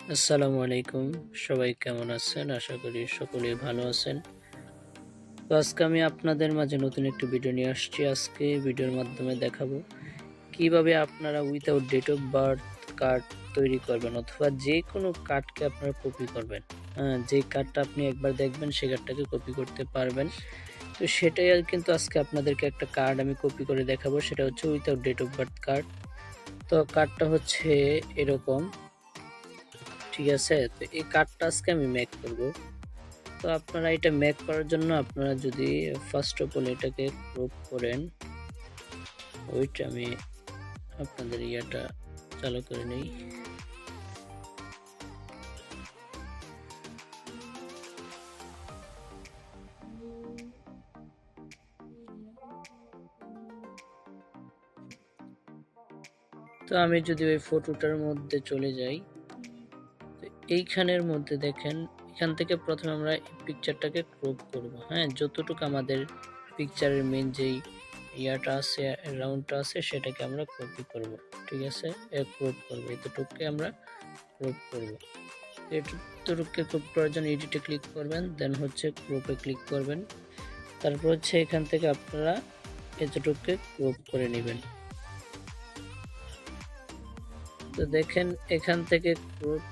আসসালামু আলাইকুম। সবাই কেমন আছেন? আশা করি সকলেই ভালো আছেন। তো আজকে আমি আপনাদের মাঝে নতুন একটি ভিডিও নিয়ে আসছি। আজকে ভিডিওর মাধ্যমে দেখাবো কীভাবে আপনারা without date of birth card তৈরি করবেন অথবা যে কোনো কার্ডকে আপনারা কপি করবেন। হ্যাঁ যে কার্ডটা আপনি একবার দেখবেন সেই কার্ডটাকে কপি করতে পারবেন। তো সেটাই আর কিন্তু আজকে আপনাদেরকে একটা কার্ড আমি কপি করে দেখাবো। সেটা হচ্ছে without date of birth card তো কার্ডটা হচ্ছে এরকম। ঠিক আছে? তো এই কার্ডটা আজকে আমি ম্যাক করব। তো আপনারা এটা ম্যাক করার জন্য আপনারা যদি ফার্স্ট অফ অল এটাকে ক্রপ করেন, ওইট আমি আপনাদের ইয়াটা চালু করে নিই। তো আমি যদি ওই ফটোটার মধ্যে চলে যাই এইখানের মধ্যে দেখেন, এখান থেকে প্রথমে আমরা পিকচারটাকে ক্রপ করব। হ্যাঁ যতটুকু আমাদের পিকচারের মেন যেই ইয়াটা আছে রাউন্ডটা আছে, সেটাকে আমরা কপি করব। ঠিক আছে? ক্রপ করব। এতটুকুকে আমরা ক্রপ করব। এতটুকুকে ক্রপ করার জন্য এডিটে ক্লিক করবেন দেন হচ্ছে ক্রপে ক্লিক করবেন। তারপর হচ্ছে এখান থেকে আপনারা এতটুকুকে ক্রপ করে নেবেন। তো দেখেন, এখান থেকে ক্রপ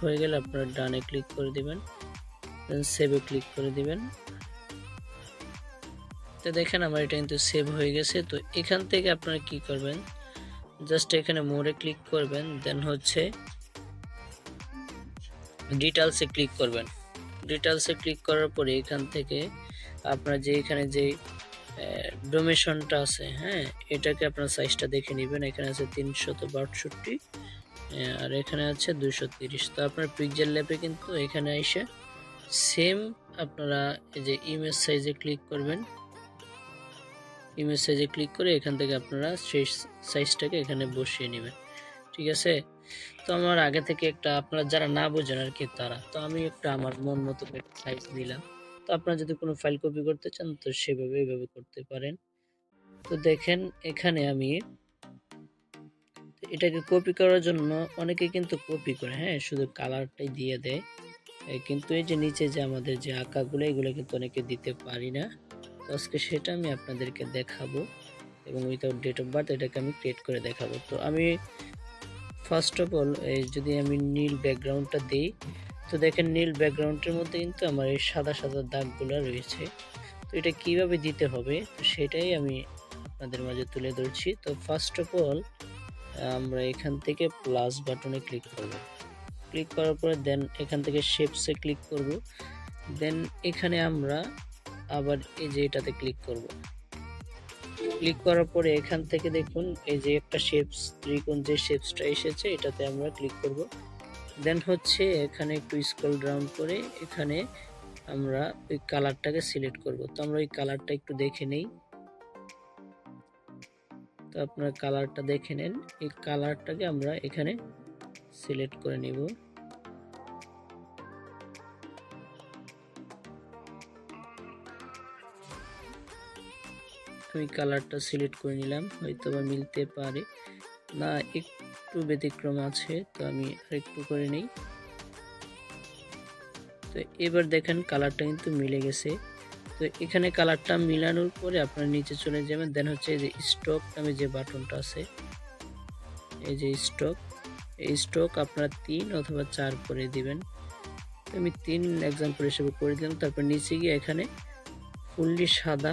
হয়ে গেলে আপনারা ডানে ক্লিক করে দিবেন দেন সেভে ক্লিক করে দিবেন। তো দেখেন আমার এটা কিন্তু সেভ হয়ে গেছে। তো এখান থেকে আপনারা কি করবেন? জাস্ট এখানে মোড়ে ক্লিক করবেন দেন হচ্ছে ডিটেলসে ক্লিক করবেন। ডিটেলসে ক্লিক করার পরে এখান থেকে আপনার যে এখানে যে ডোমেশনটা আছে হ্যাঁ এটাকে আপনার সাইজটা দেখে নেবেন। এখানে আছে তিনশত বাষট্টি। আর এখানে আছে দুশো তিরিশ। তো আপনার পিকচার ল্যাপে কিন্তু এখানে এসে সেম আপনারা এই যে ইমেজ সাইজে ক্লিক করবেন। ইমেজ সাইজে ক্লিক করে এখান থেকে আপনারা সেই সাইজটাকে এখানে বসিয়ে নেবেন। ঠিক আছে? তো আমার আগে থেকে একটা আপনারা যারা না বোঝেন আর কি তারা। তো আমি একটা আমার মন মতো একটা সাইজ দিলাম তো আপনারা যদি কোনো ফাইল কপি করতে চান তো সেভাবে, এইভাবে করতে পারেন। তো দেখেন এখানে আমি এটাকে কপি করার জন্য অনেকে কিন্তু কপি করে হ্যাঁ? শুধু কালারটাই দিয়ে দেয়। কিন্তু এই যে নিচে যে আমাদের যে আঁকাগুলো, এগুলো কিন্তু অনেকে দিতে পারি না। তো আজকে সেটা আমি আপনাদেরকে দেখাবো এবং উইথাউট ডেট অফ বার্থ এটাকে আমি ক্রিয়েট করে দেখাবো। তো আমি ফার্স্ট অফ অল যদি আমি নীল ব্যাকগ্রাউন্ডটা দিই, তো দেখেন নীল ব্যাকগ্রাউন্ডের মধ্যে কিন্তু আমার এই সাদা সাদা দাগগুলো রয়েছে। তো এটা কীভাবে দিতে হবে? তো সেটাই আমি আপনাদের মাঝে তুলে ধরছি। তো ফার্স্ট অফ অল আমরা এখান থেকে প্লাস বাটনে ক্লিক করব। ক্লিক করার পরে দেন এখান থেকে শেপসে ক্লিক করব। দেন এখানে আমরা আবার এই যে এটাতে ক্লিক করব। ক্লিক করার পরে এখান থেকে দেখুন এই যে একটা শেপস ত্রিকোণ যে শেপসটা এসেছে, এটাতে আমরা ক্লিক করব। দেন হচ্ছে এখানে একটু স্ক্রল ডাউন করে এখানে আমরা ওই কালারটাকে সিলেক্ট করব। তো আমরা ওই কালারটা একটু দেখে নেই। তো আপনার কালারটা দেখে নেন। এই কালারটাকে আমরা এখানে সিলেক্ট করে নিব। আমি কালারটা সিলেক্ট করে নিলাম, হয়তো বা মিলতে পারে। না, একটু ব্যতিক্রম আছে, তো আমি আরেকটু করে নেই। তো এবার দেখেন, কালারটা কিন্তু মিলে গেছে। তো এখানে কালারটা মিলানোর পরে আপনার নিচে চলে যাবেন। দেন হচ্ছে এই যে স্টক নামে যে বাটনটা আছে, এই যে স্টক এই স্টক আপনারা তিন অথবা চার করে দিবেন। আমি তিন এক্সাম্পল হিসেবে করে দিলাম। তারপর নিচে গিয়ে এখানে ফুললি সাদা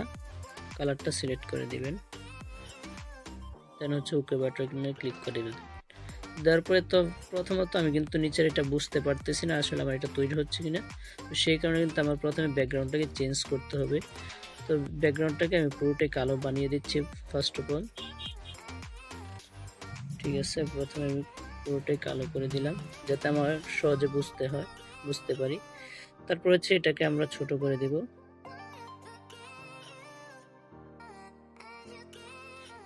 কালারটা সিলেক্ট করে দিবেন। দেন হচ্ছে ওকে বাটনে ক্লিক করে দেবেন। দেওয়ার পরে তো প্রথমত আমি কিন্তু নিচের এটা বুঝতে পারতেছি না আসলে আমার এটা তৈরি হচ্ছে কিনা। তো সেই কারণে কিন্তু আমার প্রথমে ব্যাকগ্রাউন্ডটাকে চেঞ্জ করতে হবে। তো ব্যাকগ্রাউন্ডটাকে আমি পুরোটাই কালো বানিয়ে দিচ্ছি ফার্স্ট অফ অল। ঠিক আছে, প্রথমে আমি পুরোটাই কালো করে দিলাম, যাতে আমার সহজে বুঝতে হয়, বুঝতে পারি। তারপর হচ্ছে এটাকে আমরা ছোট করে দেব।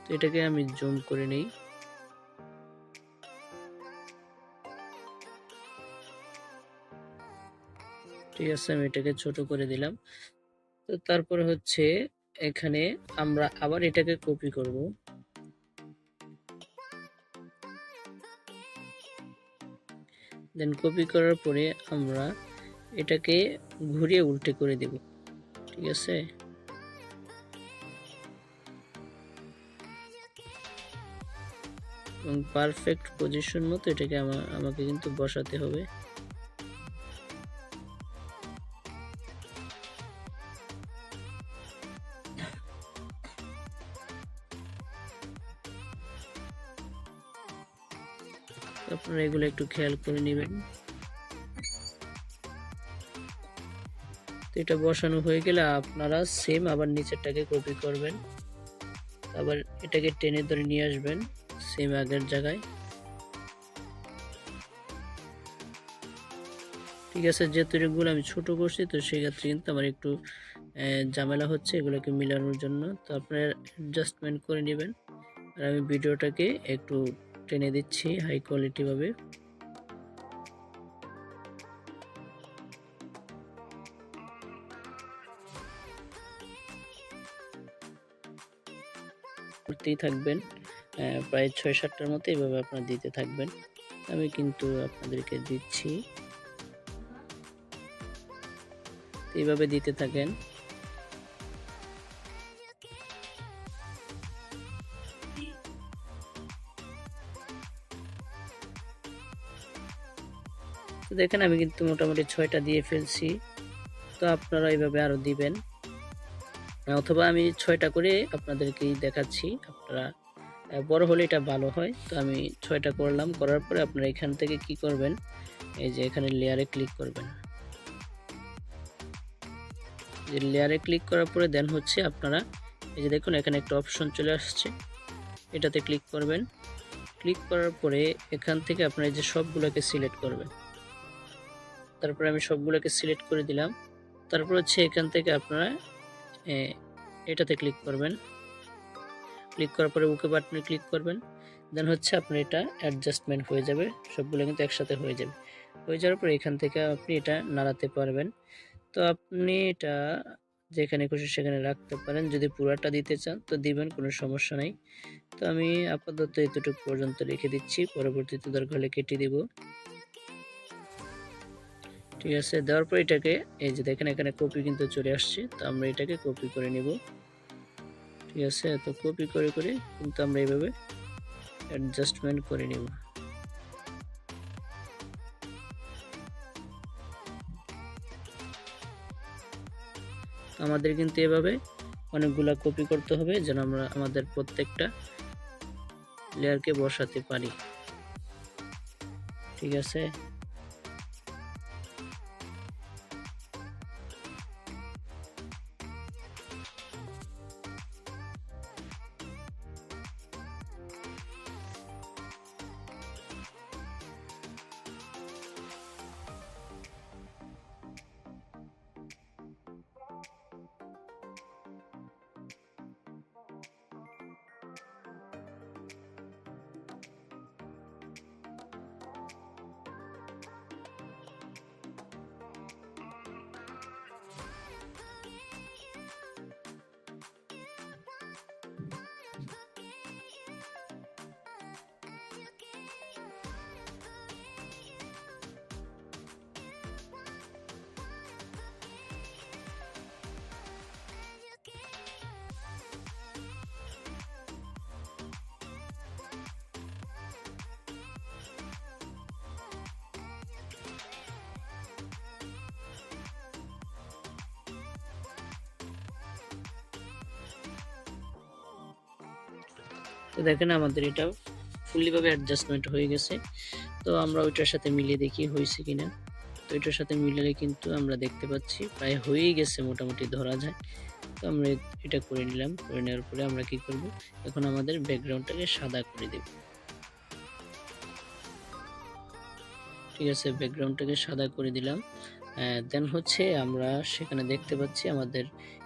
তো এটাকে আমি জুম করে নিই। ঠিক আছে আমি এটাকে ছোট করে দিলাম। তো তারপরে হচ্ছে এখানে আমরা আবার এটাকে কপি করব। দেন কপি করার পরে আমরা এটাকে ঘুরিয়ে উল্টে করে দেব। ঠিক আছে? পারফেক্ট পজিশন মতো এটাকে আমা- আমাকে কিন্তু বসাতে হবে। আপনারা এগুলো একটু খেয়াল করে নেবেন। তো এটা বসানো হয়ে গেলে আপনারা সেম আবার নিচেরটাকে কপি করবেন। আবার এটাকে টেনে ধরে নিয়ে আসবেন সেম আগের জায়গায়। ঠিক আছে, যেহেতু এগুলো আমি ছোট করছি, তো সেক্ষেত্রে কিন্তু আমার একটু ঝামেলা হচ্ছে এগুলোকে মিলানোর জন্য। তো আপনারা অ্যাডজাস্টমেন্ট করে নেবেন। আর আমি ভিডিওটাকে একটু টেনে দিচ্ছি হাই কোয়ালিটি ভাবে। করতেই থাকবেন প্রায় ছয় সাতটার মতো এইভাবে আপনারা দিতে থাকবেন। আমি কিন্তু আপনাদেরকে দিচ্ছি। এইভাবে দিতে থাকেন। দেখেন, আমি কিন্তু মোটামুটি ছয়টা দিয়ে ফেলছি। তো আপনারা এইভাবে আরও দিবেন। অথবা আমি ছয়টা করে আপনাদেরকেই দেখাচ্ছি, আপনারা বড় হলে এটা ভালো হয়। তো আমি ছয়টা করলাম, করার পরে আপনারা এখান থেকে কি করবেন, এই যে এখানে লেয়ারে ক্লিক করবেন। যে লেয়ারে ক্লিক করার পরে দেন হচ্ছে আপনারা, এই যে দেখুন, এখানে একটা অপশন চলে আসছে। এটাতে ক্লিক করবেন। ক্লিক করার পরে এখান থেকে আপনারা যে সবগুলোকে সিলেক্ট করবেন। তারপরে আমি সবগুলোকে সিলেক্ট করে দিলাম। তারপর হচ্ছে এখান থেকে আপনারা এটাতে ক্লিক করবেন। ক্লিক করার পরে ওকে বাটনে ক্লিক করবেন। দেন হচ্ছে আপনার এটা অ্যাডজাস্টমেন্ট হয়ে যাবে। সবগুলো কিন্তু একসাথে হয়ে যাবে। হয়ে যাওয়ার পরে এখান থেকে আপনি এটা নাড়াতে পারবেন। তো আপনি এটা যেখানে খুশি সেখানে রাখতে পারেন। যদি পুরাটা দিতে চান তো দিবেন, কোনো সমস্যা নাই। তো আমি আপাতত এতটুকু পর্যন্ত রেখে দিচ্ছি। পরবর্তীতে দরকার হলে কেটে দিব। ঠিক আছে, দেওয়ার পর এটাকে, এই যে দেখেন এখানে কপি কিন্তু চলে আসছে, তো আমরা এটাকে কপি করে নিব। ঠিক আছে, তো কপি করে করে কিন্তু আমরা এইভাবে অ্যাডজাস্টমেন্ট করে নিব। আমাদের কিন্তু এভাবে অনেকগুলা কপি করতে হবে যেন আমরা আমাদের প্রত্যেকটা লেয়ারকে বসাতে পারি। ঠিক আছে? তো দেখেন আমাদের এটা ফুললিভাবে অ্যাডজাস্টমেন্ট হয়ে গেছে। তো আমরা ওইটার সাথে মিলিয়ে দেখি হয়েছে কিনা। তো এটার সাথে মিলালে কিন্তু আমরা দেখতে পাচ্ছি, প্রায় হয়েই গেছে মোটামুটি ধরা যায়। তো আমরা এটা করে নিলাম, করে নেওয়ার পরে আমরা কি করব? এখন আমাদের ব্যাকগ্রাউন্ডটাকে সাদা করে দেব। ঠিক আছে, ব্যাকগ্রাউন্ডটাকে সাদা করে দিলাম। দেন হচ্ছে আমরা সেখানে দেখতে পাচ্ছি আমাদের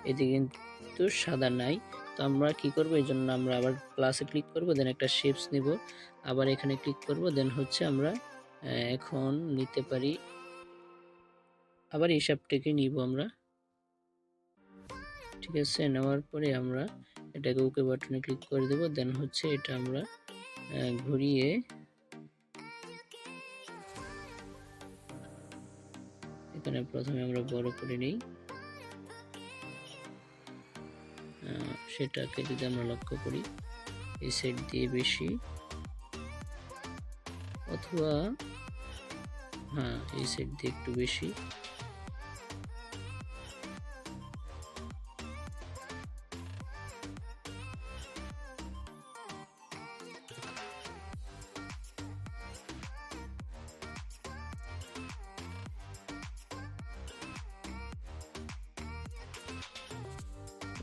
এদিকে কিন্তু সাদা নাই। তো আমরা কি করব? এই জন্য আমরা আবার প্লাসে ক্লিক করব দেন একটা শেপস নিব। আবার এখানে ক্লিক করব দেন হচ্ছে আমরা এখন নিতে পারি। আবার এই শেপটাকে নিব আমরা। ঠিক আছে, নেওয়ার পরে আমরা এটাকে ওকে বাটনে ক্লিক করে দেব। দেন হচ্ছে এটা আমরা ঘুরিয়ে এখানে প্রথমে আমরা বড় করে নিই। সেটাকে যদি আমরা লক্ষ্য করি, এই সেট দিয়ে বেশি, অথবা হ্যাঁ এই সেট দিয়ে একটু বেশি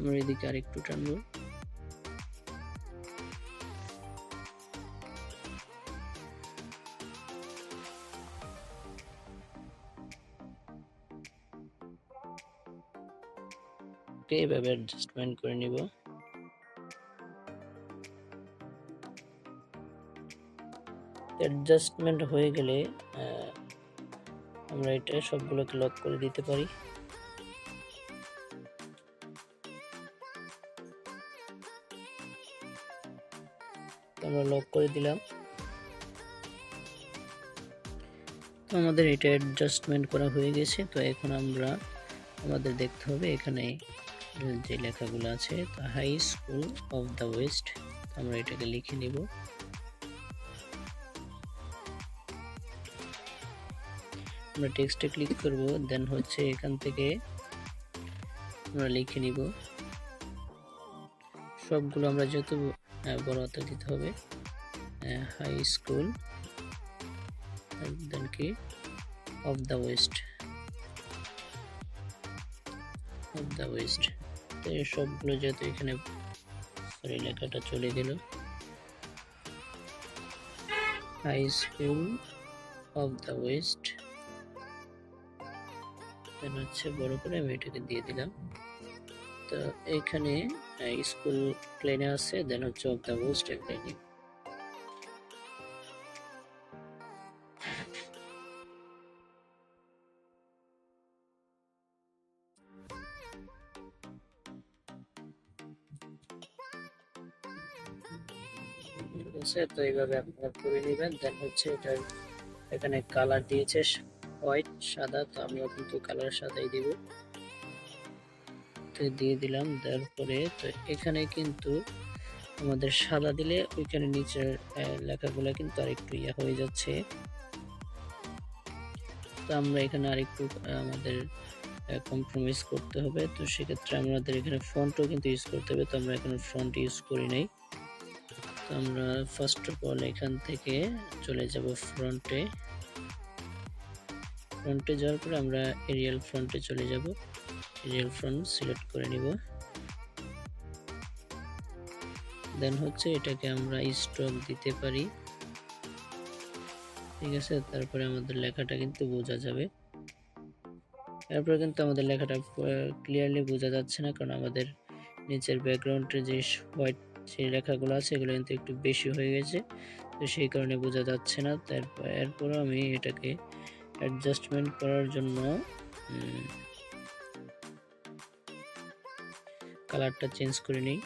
আমরা এদিকে আরেকটু টানবো। ওকে, এভাবে অ্যাডজাস্টমেন্ট করে নিব। অ্যাডজাস্টমেন্ট হয়ে গেলে আমরা এটা সবগুলোকে লক করে দিতে পারি। আমরা লক করে দিলাম। তো আমাদের এটা অ্যাডজাস্টমেন্ট করা হয়ে গেছে। তো এখন আমরা আমাদের দেখতে হবে এখানে যে লেখাগুলো আছে, তো high school of the west আমরা এটাকে লিখে নিব। আমরা টেক্সটে ক্লিক করব দেন হচ্ছে এখান থেকে আমরা লিখে নিব। সবগুলো আমরা যত বড় দিতে হবে হাই স্কুল দেন কি? Of the west of the west তো সবগুলো যেহেতু এখানে লেখাটা চলে গেল। High school of the west then হচ্ছে বড় করে আমি এটাকে দিয়ে দিলাম। তো এখানে স্কুল প্লেনে আছে দেন হচ্ছে অফ দ্য ওয়েস্ট প্লেনে ঠিক আছে, তো এইভাবে আপনারা করে নেবেন। দেন হচ্ছে এটার, এখানে কালার দিয়েছে হোয়াইট সাদা, তো আমিও কিন্তু কালার সাদাই দিব। তো দিয়ে দিলাম, দেওয়ার পরে তো এখানে কিন্তু আমাদের সাদা দিলে ওইখানে নিচের লেখাগুলো কিন্তু আরেকটু ইয়া হয়ে যাচ্ছে। তো আমরা এখানে আরেকটু আমাদের কম্প্রোমাইজ করতে হবে। তো সেক্ষেত্রে আমাদের এখানে ফ্রন্টও কিন্তু ইউজ করতে হবে। তো আমরা এখানে ফ্রন্ট ইউজ করি নাই। তো আমরা ফার্স্ট অফ অল এখান থেকে চলে যাব ফ্রন্টে ফ্রন্টে যাওয়ার পরে আমরা এরিয়াল ফ্রন্টে চলে যাব। এরিয়াল ফ্রন্ট সিলেক্ট করে নিব। দেন হচ্ছে এটাকে আমরা স্ট্রোক দিতে পারি। ঠিক আছে? তারপরে আমাদের লেখাটা কিন্তু বোঝা যাবে। তারপরে কিন্তু আমাদের লেখাটা ক্লিয়ারলি বোঝা যাচ্ছে না, কারণ আমাদের নিচের ব্যাকগ্রাউন্ডের যে হোয়াইট যে লেখাগুলো আছে, এগুলো কিন্তু একটু বেশি হয়ে গেছে। তো সেই কারণে বোঝা যাচ্ছে না। তারপর, এরপরও আমি এটাকে অ্যাডজাস্টমেন্ট করার জন্য কালারটা চেঞ্জ করে নিই।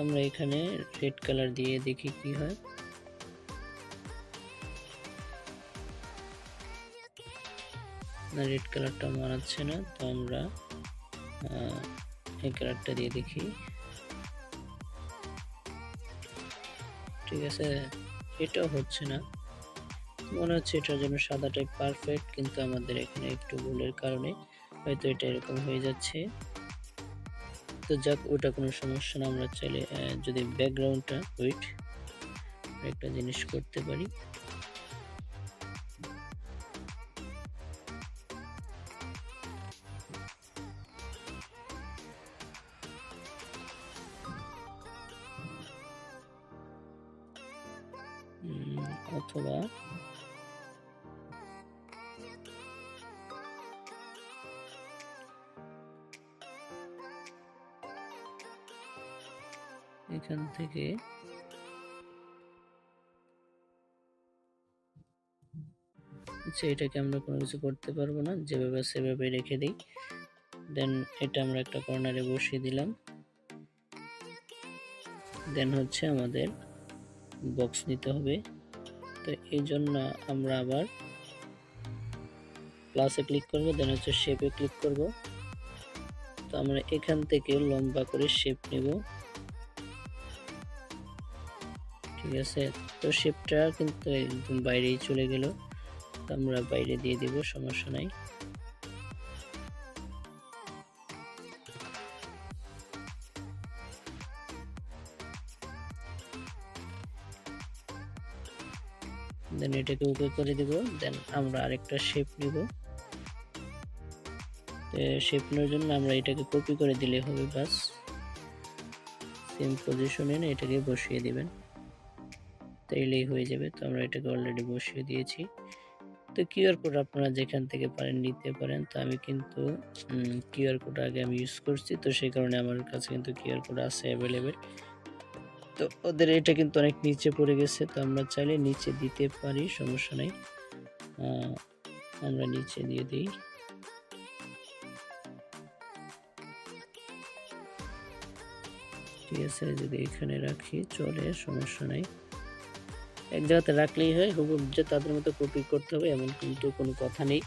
আমরা এখানে রেড কালার দিয়ে দেখি কি হয়। না, রেড কালারটা মানাচ্ছে না, তো আমরা এই কালারটা দিয়ে দেখি। ঠিক আছে, এটাও হচ্ছে না। মনে হচ্ছে এটার জন্য সাদাটাই পারফেক্ট কিন্তু আমাদের এখানে একটু ভুলের কারণে হয়তো এটা এরকম হয়ে যাচ্ছে। তো যাক, ওটা কোনো সমস্যা না, আমরা চাইলে যদি ব্যাকগ্রাউন্ডটা ওয়েট একটা জিনিস করতে পারি। অথবা এখান থেকে। আচ্ছা এটাকে আমরা কোনো কিছু করতে পারব না। যেভাবে সেভাবে রেখে দিই। দেন এটা আমরা একটা কর্নারে বসিয়ে দিলাম। দেন হচ্ছে আমাদের বক্স নিতে হবে। তো এই জন্য আমরা আবার প্লাসে ক্লিক করব দেন হচ্ছে শেপে ক্লিক করব। তো আমরা এখান থেকে লম্বা করে শেপ নেব। ঠিক আছে? তো শেপটা কিন্তু একদম বাইরেই চলে গেল। আমরা বাইরে দিয়ে দিব, সমস্যা নাই। দেন এটাকে ওকে করে দিব। দেন আমরা আরেকটা শেপ নিব। শেপ নেওয়ার জন্য আমরা এটাকে কপি করে দিলে হবে বাস। সেম পজিশনে এটাকে বসিয়ে দিবেন। তাইলেই হয়ে যাবে। তো আমরা এটাকে অলরেডি বসিয়ে দিয়েছি। তো কিউআর কোড আপনারা যেখান থেকে পারেন, নিতে পারেন। তো আমি কিন্তু কিউআর কোড আগে আমি ইউজ করছি। তো সেই কারণে আমার কাছে কিন্তু কিউআর কোড আছে অ্যাভেলেবেল তো ওদের এটা কিন্তু অনেক নিচে পড়ে গেছে। তো আমরা চাইলে নিচে দিতে পারি, সমস্যা নেই। আমরা নিচে দিয়ে দিই। ঠিক আছে যদি এখানে রাখি, চলে, সমস্যা নাই। এক জায়গাতে রাখলেই হয় হুবুব যে তাদের মতো কপি করতে হবে এমন কিন্তু কোনো কথা নেই।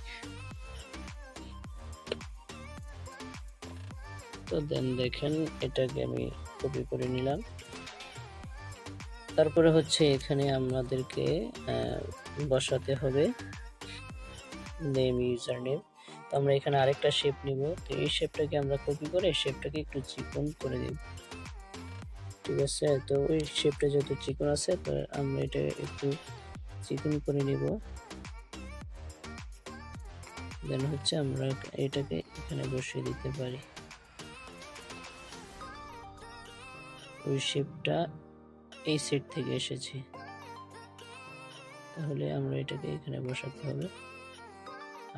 তো দেন দেখেন, এটাকে আমি কপি করে নিলাম। তারপরে হচ্ছে এখানে আমাদেরকে বসাতে হবে নেম ইউজার নেম তো আমরা এখানে আরেকটা শেপ নিব। তো এই শেপটাকে আমরা কপি করে শেপটাকে একটু চিকন করে দেব। ঠিক আছে? তো ওই শেপটা যেহেতু চিকন আছে, তো আমরা এটা একটু চিকন করে নিব। দেন হচ্ছে আমরা এটাকে এখানে বসিয়ে দিতে পারি। ওই শেপটা এই সেট থেকে এসেছে। তাহলে আমরা এটাকে এখানে বসাতে হবে।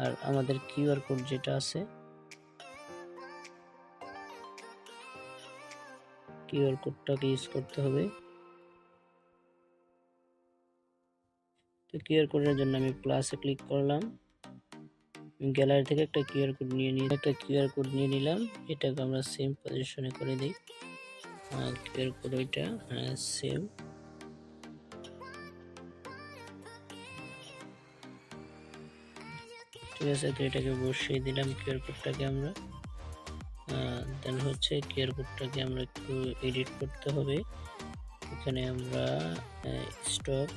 আর আমাদের কিউআর কোড যেটা আছে কিউআর কোডটাকে ইউজ করতে হবে। তো কিউআর কোডের জন্য আমি প্লাসে ক্লিক করলাম। গ্যালারি থেকে একটা কিউআর কোড নিয়ে নিয়ে, একটা কিউআর কোড নিয়ে নিলাম। এটাকে আমরা সেম পজিশনে করে দিই। কিউআর কোড ওইটা হ্যাঁ সেম ঠিক আছে, তো এটাকে বসিয়ে দিলাম কিউআর কোডটাকে আমরা। দেন হচ্ছে কিউআর কোডটাকে আমরা একটু এডিট করতে হবে। এখানে আমরা স্টক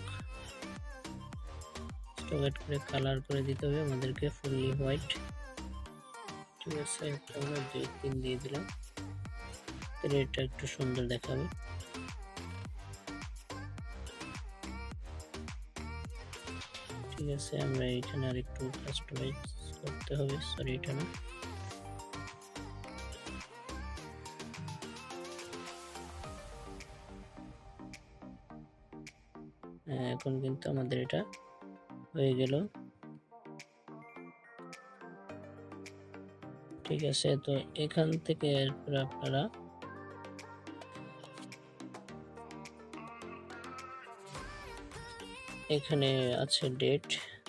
স্টক অ্যাড করে কালার করে দিতে হবে, আমাদেরকে ফুললি হোয়াইট ঠিক আছে, একটা আমরা দুই তিন দিয়ে দিলাম। তাহলে এটা একটু সুন্দর দেখাবে। ঠিক আছে, আমরা এখানে আর একটু কাস্টমাইজ করতে হবে। সরি এটা না। এখন কিন্তু আমাদের এটা হয়ে গেল। ঠিক আছে, তো এখান থেকে এরপরে আপনারা এখানে আছে ডেট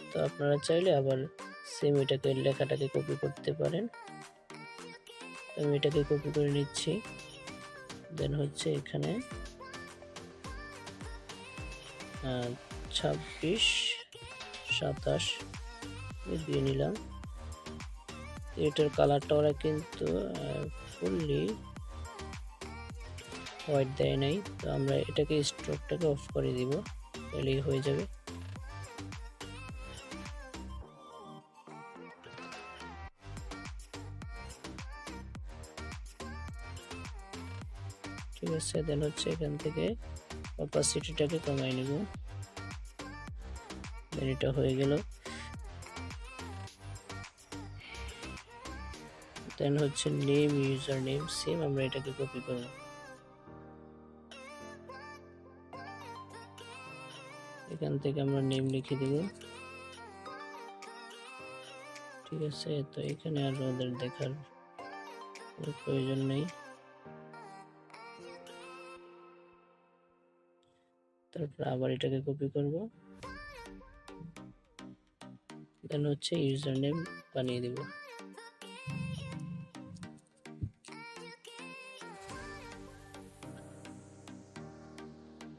তো আপনারা চাইলে আবার সেম এটাকে লেখাটাকে কপি করতে পারেন। আমি এটাকে কপি করে নিচ্ছি। দেন হচ্ছে এখানে ছাব্বিশ, সাতাশ দিয়ে নিলাম। এটার কালারটা ওরা কিন্তু ফুললি হোয়াইট দেয় নাই। তো আমরা এটাকে স্ট্রোকটাকে অফ করে দিব, তাহলেই হয়ে যাবে। ঠিক আছে দেন হচ্ছে এখান থেকে অপাসিটিটাকে কমাই নেব। এটা হয়ে গেল। দেন হচ্ছে নেম ইউজার নেম সেম আমরা এটাকে কপি করব এখান থেকে আমরা নেম লিখে দিব। ঠিক আছে, তো এখানে আর ওদের দেখার প্রয়োজন নেই। তারপর আবার এটাকে কপি করব। দেন হচ্ছে ইউজার নেম বানিয়ে দেব।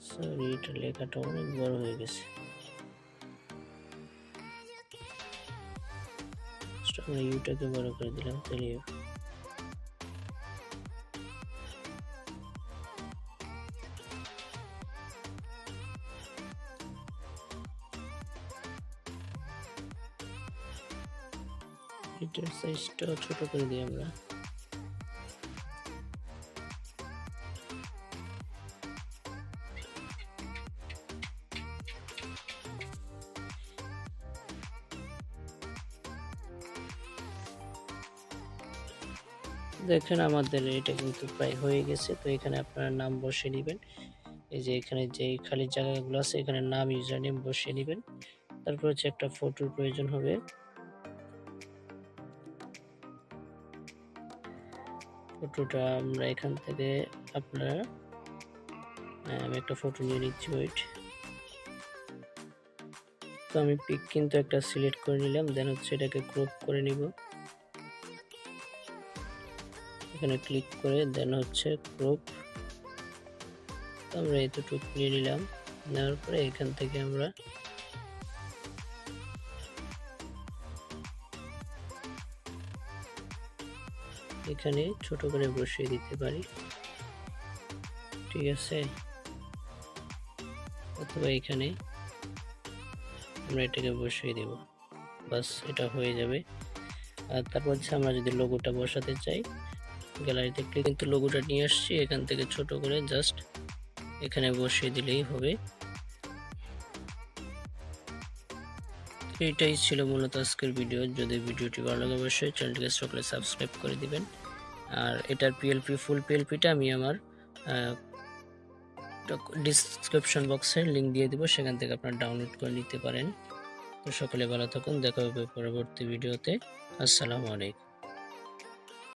সরি এটা লেখাটা অনেক বড় হয়ে গেছে। আমরা ইউটাকে বড় করে দিলাম, তাহলে সাইজটা ছোট করে দিই আমরা। দেখেন আমাদের এটা কিন্তু প্রায় হয়ে গেছে, তো এখানে আপনারা নাম বসিয়ে নেবেন এই যে এখানে যে খালি জায়গাগুলো আছে, এখানে নাম ইউজার নেম বসিয়ে নেবেন তারপর হচ্ছে একটা ফটোর প্রয়োজন হবে। ফটোটা আমরা এখান থেকে আপনারা আমি একটা ফটো নিয়ে নিচ্ছি ওয়েট তো আমি পিক কিন্তু একটা সিলেক্ট করে নিলাম দেন হচ্ছে এটাকে ক্রপ করে নিব। এখানে ক্লিক করে দেন হচ্ছে ক্রপ আমরা এতটুকু নিয়ে নিলাম, নেওয়ার পরে এখান থেকে আমরা এখানে ছোট করে বসিয়ে দিতে পারি। ঠিক আছে? অথবা এখানে আমরা এটাকে বসিয়ে দেব। বাস, এটা হয়ে যাবে। আর তারপর হচ্ছে আমরা যদি লোগোটা বসাতে চাই গ্যালারিতে কিন্তু লোগোটা নিয়ে আসছি, এখান থেকে ছোট করে জাস্ট এখানে বসিয়ে দিলেই হবে। এইটাই ছিল মূলত আজকের ভিডিও যদি ভিডিওটি ভালো লাগে, অবশ্যই চ্যানেলটিকে সকলে সাবস্ক্রাইব করে দিবেন। আর এটার পিএলপি ফুল পিএলপিটা আমি আমার ডিসক্রিপশন বক্সে লিঙ্ক দিয়ে দিব। সেখান থেকে আপনারা ডাউনলোড করে নিতে পারেন। তো সকলে ভালো থাকুন, দেখা হবে পরবর্তী ভিডিওতে আসসালামু আলাইকুম।